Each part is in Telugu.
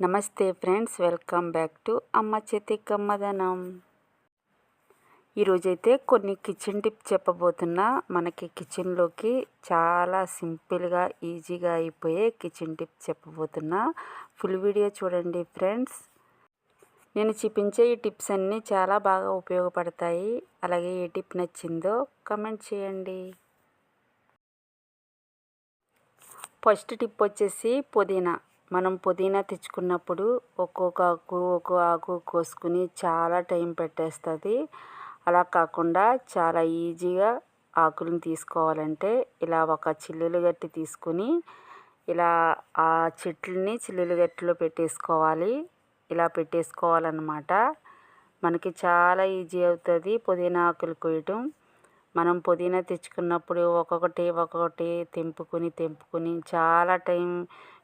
నమస్తే ఫ్రెండ్స్ వెల్కమ్ బ్యాక్ టు అమ్మ చేతి కమ్మదనం ఈరోజైతే కొన్ని కిచెన్ టిప్ చెప్పబోతున్నా. మనకి కిచెన్లోకి చాలా సింపుల్గా ఈజీగా అయిపోయే కిచెన్ టిప్ చెప్పబోతున్నా. ఫుల్ వీడియో చూడండి ఫ్రెండ్స్. నేను చూపించే ఈ టిప్స్ అన్నీ చాలా బాగా ఉపయోగపడతాయి. అలాగే ఏ టిప్ నచ్చిందో కమెంట్ చేయండి. ఫస్ట్ టిప్ వచ్చేసి పుదీనా. మనం పుదీనా తెచ్చుకున్నప్పుడు ఒక్కొక్క ఆకు ఒక్కో ఆకు కోసుకుని చాలా టైం పెట్టేస్తుంది. అలా కాకుండా చాలా ఈజీగా ఆకులను తీసుకోవాలంటే ఇలా ఒక చిల్లులు గట్టి తీసుకుని ఇలా ఆ చెట్లని చిల్లులు గట్టిలో పెట్టేసుకోవాలి. ఇలా పెట్టేసుకోవాలన్నమాట. మనకి చాలా ఈజీ అవుతుంది పుదీనా ఆకులు కోయటం. మనం పుదీనా తెచ్చుకున్నప్పుడు ఒక్కొక్కటి ఒక్కొక్కటి తెంపుకుని తెంపుకుని చాలా టైం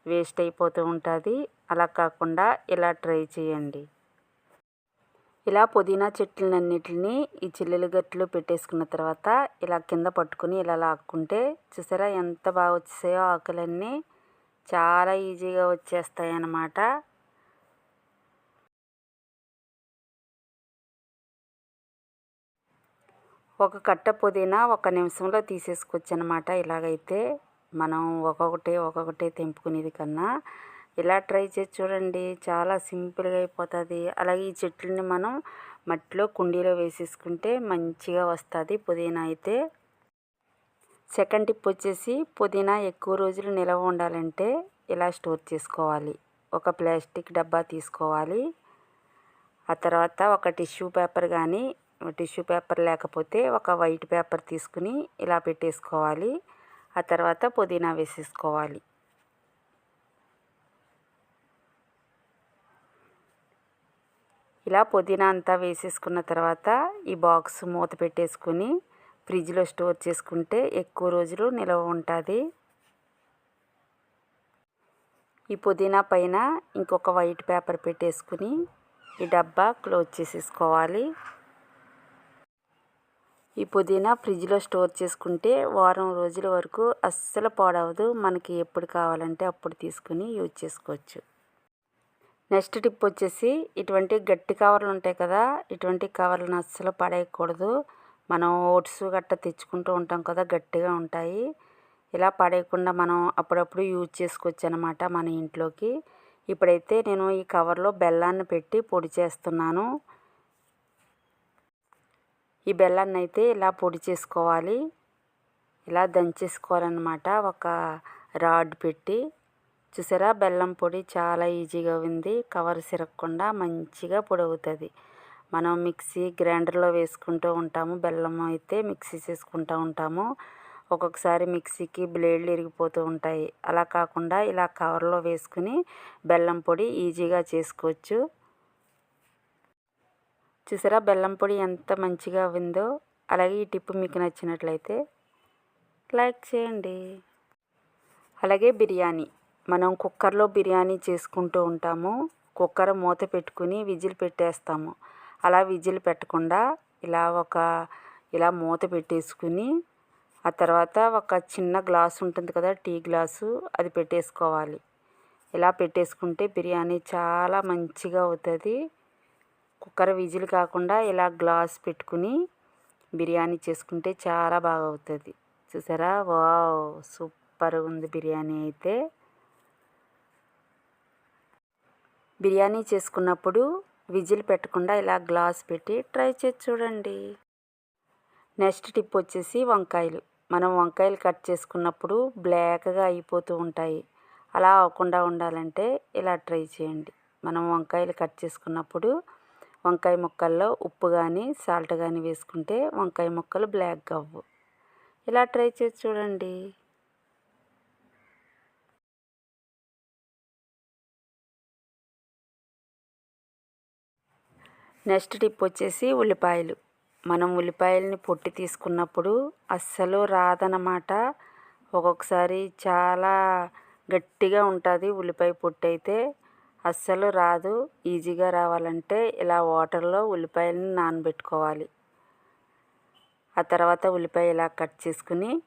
వేస్ట్ అయిపోతూ ఉంటుంది. అలా కాకుండా ఇలా ట్రై చేయండి. ఇలా పుదీనా చెట్లన్నిటిని ఈ చిల్లులు గట్టులో పెట్టేసుకున్న తర్వాత ఇలా కింద పట్టుకుని ఇలా లాక్కుంటే చూసారా ఎంత బాగా వచ్చేసాయో ఆకులన్నీ? చాలా ఈజీగా వచ్చేస్తాయి అన్నమాట ఒక కట్ట పుదీనా ఒక నిమిషంలో తీసేసుకోవచ్చు అనమాట ఇలాగైతే మనం ఒక్కొక్కటి ఒక్కొక్కటి తెంపుకునేది కన్నా ఇలా ట్రై చేసి చూడండి. చాలా సింపుల్గా అయిపోతుంది. అలాగే ఈ చెట్లని మనం మట్టిలో కుండీలో వేసేసుకుంటే మంచిగా వస్తుంది పుదీనా అయితే. సెకండ్ టిప్ వచ్చేసి పుదీనా ఎక్కువ రోజులు నిల్వ ఉండాలంటే ఇలా స్టోర్ చేసుకోవాలి. ఒక ప్లాస్టిక్ డబ్బా తీసుకోవాలి. ఆ తర్వాత ఒక టిష్యూ పేపర్ కానీ టిష్యూ పేపర్ లేకపోతే ఒక వైట్ పేపర్ తీసుకుని ఇలా పెట్టేసుకోవాలి. ఆ తర్వాత పుదీనా వేసేసుకోవాలి. ఇలా పుదీనా అంతా వేసేసుకున్న తర్వాత ఈ బాక్స్ మూత పెట్టేసుకుని ఫ్రిడ్జ్లో స్టోర్ చేసుకుంటే ఎక్కువ రోజులు నిల్వ ఉంటుంది. ఈ పుదీనా పైన ఇంకొక వైట్ పేపర్ పెట్టేసుకుని ఈ డబ్బా క్లోజ్ చేసేసుకోవాలి. ఈ పుదీనా ఫ్రిడ్జ్లో స్టోర్ చేసుకుంటే వారం రోజుల వరకు అస్సలు పాడవదు. మనకి ఎప్పుడు కావాలంటే అప్పుడు తీసుకుని యూజ్ చేసుకోవచ్చు. నెక్స్ట్ టిప్ వచ్చేసి ఇటువంటి గట్టి కవర్లు ఉంటాయి కదా ఇటువంటి కవర్లను అస్సలు పడేయకూడదు. మనం ఓట్స్ గట్ట తెచ్చుకుంటూ ఉంటాం కదా గట్టిగా ఉంటాయి. ఇలా పడేయకుండా మనం అప్పుడప్పుడు యూజ్ చేసుకోవచ్చు అనమాట మన ఇంట్లోకి. ఇప్పుడైతే నేను ఈ కవర్లో బెల్లాన్ని పెట్టి పొడి చేస్తున్నాను. ఈ బెల్లాన్ని అయితే ఇలా పొడి చేసుకోవాలి. ఇలా దంచేసుకోవాలన్నమాట. ఒక రాడ్ పెట్టి. చూసారా? బెల్లం పొడి చాలా ఈజీగా ఉంది. కవర్ సిరగకుండా మంచిగా పొడి అవుతుంది మనం మిక్సీ గ్రైండర్లో వేసుకుంటూ ఉంటాము. బెల్లం అయితే మిక్సీ చేసుకుంటూ ఉంటాము. ఒక్కొక్కసారి మిక్సీకి బ్లేడ్లు ఇరిగిపోతూ ఉంటాయి. అలా కాకుండా ఇలా కవర్లో వేసుకుని బెల్లం పొడి ఈజీగా చేసుకోవచ్చు. చూసారా? బెల్లం పొడి ఎంత మంచిగా ఉందో. అలాగే ఈ టిప్ మీకు నచ్చినట్లయితే లైక్ చేయండి. అలాగే బిర్యానీ. మనం కుక్కర్లో బిర్యానీ చేసుకుంటూ ఉంటాము. కుక్కర్ మూత పెట్టుకుని విజిల్ పెట్టేస్తాము. అలా విజిల్ పెట్టకుండా ఇలా ఒక ఇలా మూత పెట్టేసుకుని ఆ తర్వాత ఒక చిన్న గ్లాస్ ఉంటుంది కదా టీ గ్లాసు అది పెట్టేసుకోవాలి. ఇలా పెట్టేసుకుంటే బిర్యానీ చాలా మంచిగా అవుతుంది. కుక్కర్ విజిల్ కాకుండా ఇలా గ్లాస్ పెట్టుకుని బిర్యానీ చేసుకుంటే చాలా బాగా అవుతుంది చూసారా? వావ్! సూపర్ ఉంది బిర్యానీ అయితే. బిర్యానీ చేసుకున్నప్పుడు విజిల్ పెట్టకుండా ఇలా గ్లాస్ పెట్టి ట్రై చేసి చూడండి. నెక్స్ట్ టిప్ వచ్చేసి వంకాయలు. మనం వంకాయలు కట్ చేసుకున్నప్పుడు బ్లాక్గా అయిపోతూ ఉంటాయి. అలా అవ్వకుండా ఉండాలంటే ఇలా ట్రై చేయండి. మనం వంకాయలు కట్ చేసుకున్నప్పుడు వంకాయ ముక్కల్లో ఉప్పు కానీ సాల్ట్ కానీ వేసుకుంటే వంకాయ ముక్కలు బ్లాక్ అవ్వు. ఇలా ట్రై చేసి చూడండి. నెక్స్ట్ టిప్ వచ్చేసి ఉల్లిపాయలు. మనం ఉల్లిపాయలని పొట్టి తీసుకున్నప్పుడు అస్సలు రాదనమాట ఒక్కొక్కసారి చాలా గట్టిగా ఉంటుంది ఉల్లిపాయ పొట్టు అయితే అస్సలు రాదు. ఈజీగా రావాలంటే ఇలా వాటర్లో ఉల్లిపాయలను నానబెట్టుకోవాలి. ఆ తర్వాత ఉల్లిపాయ ఇలా కట్ చేసుకుని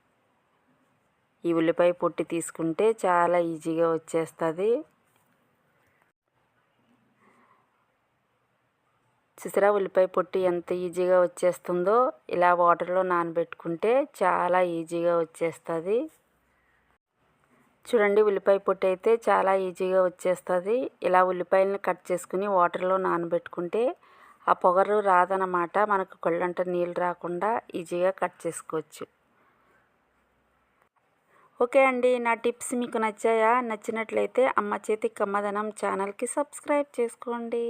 ఈ ఉల్లిపాయ పొట్టి తీసుకుంటే చాలా ఈజీగా వచ్చేస్తుంది. చూసారా ఉల్లిపాయ పొట్టి ఎంత ఈజీగా వచ్చేస్తుందో? ఇలా వాటర్లో నానబెట్టుకుంటే చాలా ఈజీగా వచ్చేస్తుంది. చూడండి ఉల్లిపాయ పొట్టు అయితే చాలా ఈజీగా వచ్చేస్తుంది. ఇలా ఉల్లిపాయలను కట్ చేసుకుని వాటర్లో నానబెట్టుకుంటే ఆ పొగరు రాదనమాట మనకు కొళ్ళంట నీళ్ళు రాకుండా ఈజీగా కట్ చేసుకోవచ్చు. ఓకే అండి నా టిప్స్ మీకు నచ్చాయా? నచ్చినట్లయితే అమ్మ చేతి కమ్మదనం ఛానల్కి సబ్స్క్రైబ్ చేసుకోండి.